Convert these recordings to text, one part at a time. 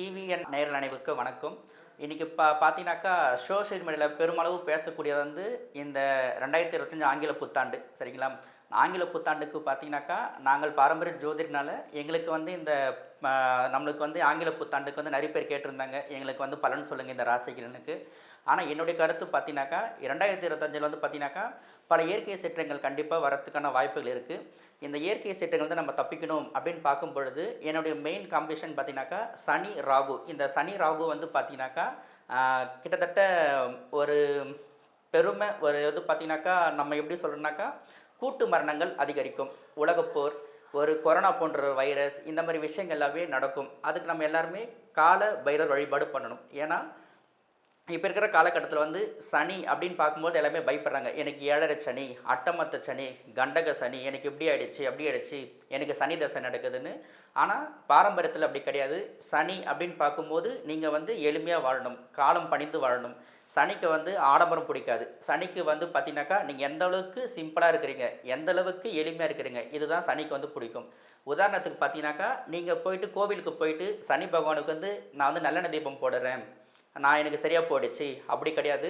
TVN நேரில் அனைவருக்கு வணக்கம். இன்றைக்கி பா பார்த்தீங்கன்னாக்கா சோஷியல் மீடியாவில் பெருமளவு பேசக்கூடியது வந்து இந்த ரெண்டாயிரத்தி இருபத்தஞ்சு ஆங்கில புத்தாண்டு. சரிங்களா? ஆங்கில புத்தாண்டுக்கு பார்த்தீங்கன்னாக்கா நாங்கள் பாரம்பரிய ஜோதிடனால எங்களுக்கு வந்து இந்த நம்மளுக்கு வந்து ஆங்கில புத்தாண்டுக்கு வந்து நிறைய பேர் கேட்டிருந்தாங்க. எங்களுக்கு வந்து பலன் சொல்லுங்கள் இந்த ராசிகளுக்கு ஆனால் என்னுடைய கருத்து பார்த்தீங்கன்னாக்கா இரண்டாயிரத்தி இருபத்தஞ்சில் வந்து பார்த்தீங்கன்னாக்கா பல இயற்கை சீற்றங்கள் கண்டிப்பாக வரத்துக்கான வாய்ப்புகள் இருக்குது இந்த இயற்கை சீற்றங்கள் வந்து நம்ம தப்பிக்கணும் அப்படின்னு பார்க்கும் பொழுது என்னுடைய மெயின் காம்படிஷன் பார்த்தீங்கன்னாக்கா சனி ராகு. இந்த சனி ராகு வந்து பார்த்தீங்கன்னாக்கா கிட்டத்தட்ட ஒரு பெருமை ஒரு இது பார்த்தீங்கன்னாக்கா நம்ம எப்படி சொல்கிறோம்னாக்கா கூட்டு மரணங்கள் அதிகரிக்கும். உலகப்போர் ஒரு கொரோனா போன்ற ஒரு வைரஸ் இந்த மாதிரி விஷயங்கள் எல்லாமே நடக்கும். அதுக்கு நம்ம எல்லாருமே கால பைரவர் வழிபாடு பண்ணணும். ஏன்னா இப்போ இருக்கிற காலகட்டத்தில் வந்து சனி அப்படின்னு பார்க்கும்போது எல்லாமே பயப்படுறாங்க. எனக்கு ஏழரை சனி அட்டமத்த சனி கண்டக சனி எனக்கு இப்படி ஆயிடுச்சு அப்படி ஆயிடுச்சு எனக்கு சனி தசை நடக்குதுன்னு. ஆனால் பாரம்பரியத்தில் அப்படி கிடையாது. சனி அப்படின்னு பார்க்கும்போது நீங்கள் வந்து எளிமையாக வாழணும் காலம் பணிந்து வாழணும். சனிக்கு வந்து ஆடம்பரம் பிடிக்காது. சனிக்கு வந்து பார்த்தீங்கன்னாக்கா நீங்கள் எந்த அளவுக்கு சிம்பிளாக இருக்கிறீங்க எந்த அளவுக்கு எளிமையாக இருக்கிறீங்க இதுதான் சனிக்கு வந்து பிடிக்கும். உதாரணத்துக்கு பார்த்தீங்கன்னாக்கா நீங்கள் போயிட்டு கோவிலுக்கு போயிட்டு சனி பகவானுக்கு வந்து நான் வந்து நல்லெண்ணெய் தீபம் போடுறேன். நான் எனக்கு சரியாக போயிடுச்சு. அப்படி கிடையாது.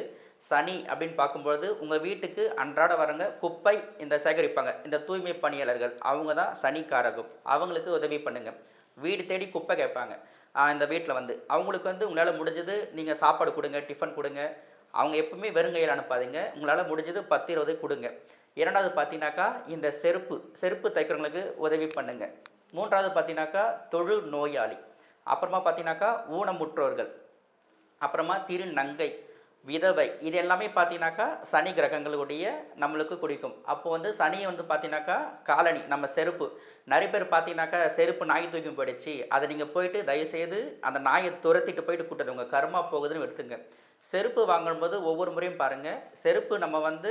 சனி அப்படின்னு பார்க்கும்பொழுது உங்கள் வீட்டுக்கு அன்றாட வரங்க குப்பை இந்த சேகரிப்பாங்க. இந்த தூய்மை பணியாளர்கள் அவங்க தான் சனிக்காரகம். அவங்களுக்கு உதவி பண்ணுங்கள் வீடு தேடி குப்பை கேட்பாங்க. இந்த வீட்டில் வந்து. அவங்களுக்கு வந்து உங்களால் முடிஞ்சது நீங்கள் சாப்பாடு கொடுங்க டிஃபன் கொடுங்க. அவங்க எப்பவுமே வெறுங்கையில் அனுப்பாதீங்க. உங்களால் முடிஞ்சது பத்து இருபது கொடுங்க. இரண்டாவது பார்த்தீங்கன்னாக்கா இந்த செருப்பு செருப்பு தைக்கிறவங்களுக்கு உதவி பண்ணுங்கள் மூன்றாவது பார்த்தீங்கன்னாக்கா தொழு நோயாளி அப்புறமா பார்த்தீங்கன்னாக்கா ஊனமுற்றோர்கள். அப்புறமா திருநங்கை விதவை இது எல்லாமே பார்த்தீங்கன்னாக்கா சனி கிரகங்களுடைய நம்மளுக்கு குடிக்கும் அப்போது வந்து சனி வந்து பார்த்தீங்கன்னாக்கா காலனி நம்ம செருப்பு. நிறைய பேர் பார்த்தீங்கன்னாக்கா செருப்பு நாய் தூக்கி போயிடுச்சு. அதை நீங்கள் போயிட்டு தயவுசெய்து அந்த நாயை துரத்திட்டு போயிட்டு கூட்டது உங்கள் கர்மா போகுதுன்னு எடுத்துங்க. செருப்பு வாங்கும்போது ஒவ்வொரு முறையும் பாருங்கள் செருப்பு நம்ம வந்து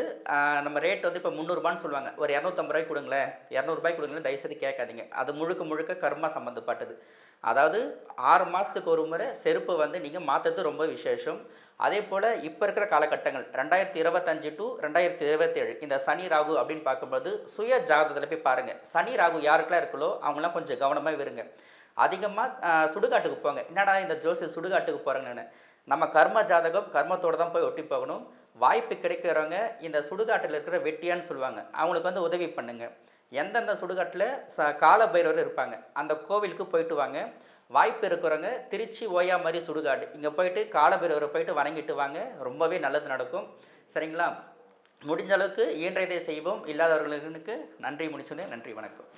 நம்ம ரேட் வந்து இப்போ முந்நூறுபான்னு சொல்லுவாங்க. ஒரு இரநூத்தம்பது ரூபாய் கொடுங்களேன். இரநூறுபாய் கொடுங்களேன் தயவுசெய்து கேட்காதீங்க. அது முழுக்க முழுக்க கர்மா சம்மந்தப்பட்டது அதாவது ஆறு மாதத்துக்கு ஒரு முறை செருப்பு வந்து நீங்கள் மாற்றுறது ரொம்ப விசேஷம். அதே போல் இப்போ இருக்கிற காலகட்டங்கள் ரெண்டாயிரத்தி இருபத்தஞ்சு டு ரெண்டாயிரத்தி இருபத்தேழு இந்த சனி ராகு அப்படின்னு பார்க்கும்போது சுய ஜாதகத்தில் போய் பாருங்கள் சனி ராகு யாருக்கெல்லாம் இருக்குல்லோ அவங்களாம் கொஞ்சம் கவனமாக இருங்க. அதிகமாக சுடுகாட்டுக்கு போங்க. என்னடா இந்த ஜோசி சுடுகாட்டுக்கு போகிறேங்கன்னு நம்ம கர்ம ஜாதகம் கர்மத்தோடு தான் போய் ஒட்டி போகணும். வாய்ப்பு கிடைக்கிறவங்க இந்த சுடுகாட்டில் இருக்கிற வெட்டியான்னு சொல்லுவாங்க. அவங்களுக்கு வந்து உதவி பண்ணுங்கள் எந்தெந்த சுடுகாட்டில் ச கால பைரவர் இருப்பாங்க அந்த கோவிலுக்கு போயிட்டு வாங்க. வாய்ப்பு இருக்கிறவங்க திருச்சி ஓயா மாதிரி சுடுகாடு. இங்கே போயிட்டு கால பைரவரை போயிட்டு வணங்கிட்டு வாங்க ரொம்பவே நல்லது நடக்கும். சரிங்களா? முடிஞ்ச அளவுக்கு இயன்றதை செய்வோம். இல்லாதவர்களுக்கு நன்றி முடிச்சுன்னு நன்றி வணக்கம்.